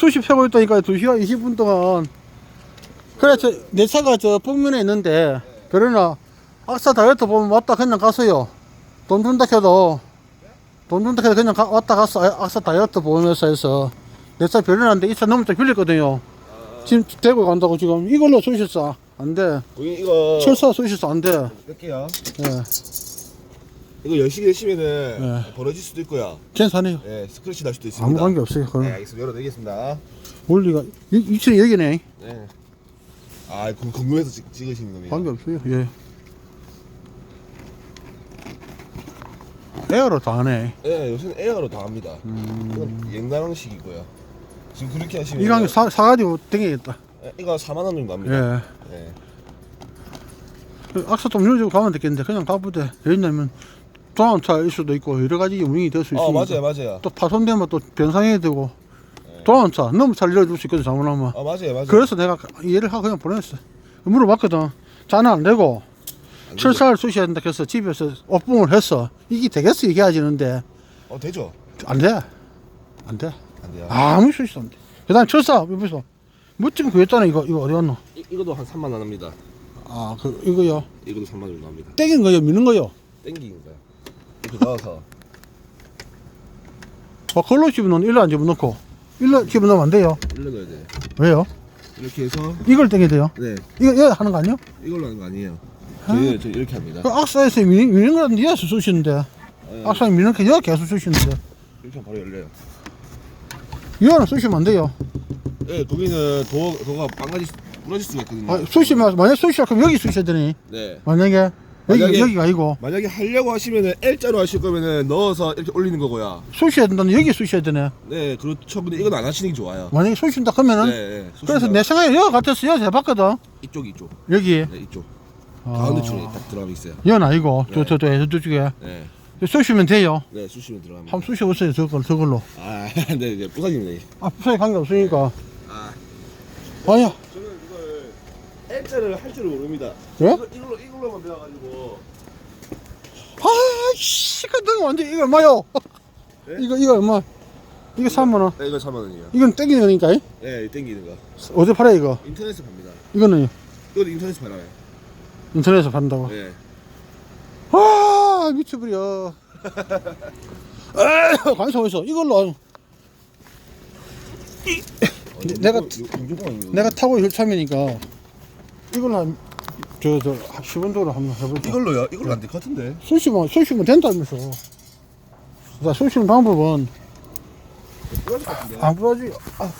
수십 펴고 있다니까 2시간 20분 동안. 그래, 저, 내 차가 저 북면에 있는데, 그러나, 악사 다이어트 보면 왔다 그냥 가서요. 돈 준다 해도, 돈 준다 해도 그냥 가- 왔다 가서 아- 악사 다이어트 보면서 해서, 내 차 별로는데 이 차 너무 좀 빌렸거든요. 지금 대구 간다고 지금 이걸로 쏘셨어. 안 돼. 고객님 이거 철사 쏘셨어. 안 돼. 뺄게요. 예. 이거 열심히 내시면은 네. 벌어질 수도 있고요. 괜찮아요. 예, 스크래치 날 수도 있습니다. 아무 관계 없어요. 네, 그건 알겠습니다. 열어드리겠습니다. 원리가, 이- 이천이 여기네. 네. 아, 궁- 궁금해서 찍, 찍으시는 겁니다. 관계 없어요. 예. 에어로 다 하네. 예, 요새는 에어로 다 합니다. 이건 옛날형식이고요. 지금 그렇게 하시면 이거 한개 사, 사가지고 댕기겠다. 예, 이거 4만 원 정도 합니다. 예. 예. 그 악사 좀 눌러주고 가면 되겠는데, 그냥 가보대. 왜냐면, 도난차일 수도 있고, 여러 가지 용인이 될 수 있으니까. 아, 맞아요, 맞아요. 또 파손되면 또 변상해야 되고, 도난차 너무 잘 밀어줄 수 있거든, 잘못하면. 아, 맞아요, 맞아요. 그래서 내가 이해를 하고 그냥 보냈어. 물어봤거든. 자는 안 되고? 철사를 쑤셔야 된다 해서 집에서 오픈을 했어. 이게 되겠어? 이게 하지는데, 어, 되죠? 안 돼. 안 돼. 안 돼요. 아무 수있안 돼. 그 다음 철사, 여기서. 멋지게 구했잖아, 이거. 이거 어디 갔노? 이, 이것도 한 3만 원 합니다. 아, 그, 이거요. 이것도 3만 원 정도 합니다. 땡긴 거요, 미는 거요. 땡기는 거요. 이렇게 넣어서 어, 걸로 집어넣는 일로 안 집어넣고. 일로 집어넣으면 안 돼요. 일로 넣어야 돼요. 왜요? 이렇게 해서 이걸 땡겨야 돼요. 네, 이거, 이거 하는 거 아니요? 이걸로 하는 거 아니에요. 저희 저 이렇게 합니다. 그 악사에서 미는, 미는 거는 쑤시는데. 예, 악사에 미는 게 여기 계속 쑤시는데. 이렇게 하면 바로 열려요. 이거는 쑤시면 안 돼요. 예, 거기는 도, 도가 빵가지 부러질 수가 있거든요. 아, 쑤시면, 만약 쑤시면 그럼 여기 쑤셔야 되니. 네. 만약에, 만약에- 여기가 아니고. 만약에 하려고 하시면은 L자로 하실 거면은 넣어서 이렇게 올리는 거고요. 쑤셔야 된다는 여기 쑤셔야 되네. 네, 그렇죠. 근데 이건 안 하시는 게 좋아요. 만약에 쑤신다 그러면은. 네, 네. 그래서 내 생각에 여기 같아서 여기 해봤거든. 이쪽 이쪽. 여기. 네, 이쪽. 아. 가운데 줄에 딱 들어가 있어요. 이건 아니고, 저, 네. 저, 저, 저쪽에. 네. 쑤시면 돼요. 네, 쑤시면 들어갑니다. 한번 쑤셔보세요, 저걸, 저걸로. 아, 네, 이제 부사님 네. 아, 부서에 관계 없으니까. 아, 아니야. 이걸 L자를 할 줄을 모릅니다. 예? 이거, 이걸로 이걸로만 배워가지고. 아, 씨, 그, 너 완전, 이거 얼마요? 네? 이거, 이거 얼마? 이거 3만 원. 네, 이거 4만 원이에요. 이건 땡기는 거니까, 이? 네, 땡기는 거. 어디 팔아, 이거? 인터넷에 팝니다. 이거는 이거 인터넷에 팔아요. 인터넷에서 판다고. 네. 아, 미쳐버려. 에이, 관심 어딨어? 이걸로. 이- 내가- 공중공항이요. 내가 타고 혈참이니까, 이걸로 한, 저, 저, 시원도로 한번 해볼까? 이걸로요? 이걸로 안 될 것 같은데. 쑤시면, 쑤시면 된다면서. 자, 쑤시는 방법은, 부러질 것 같은데. 안 부러지. 아,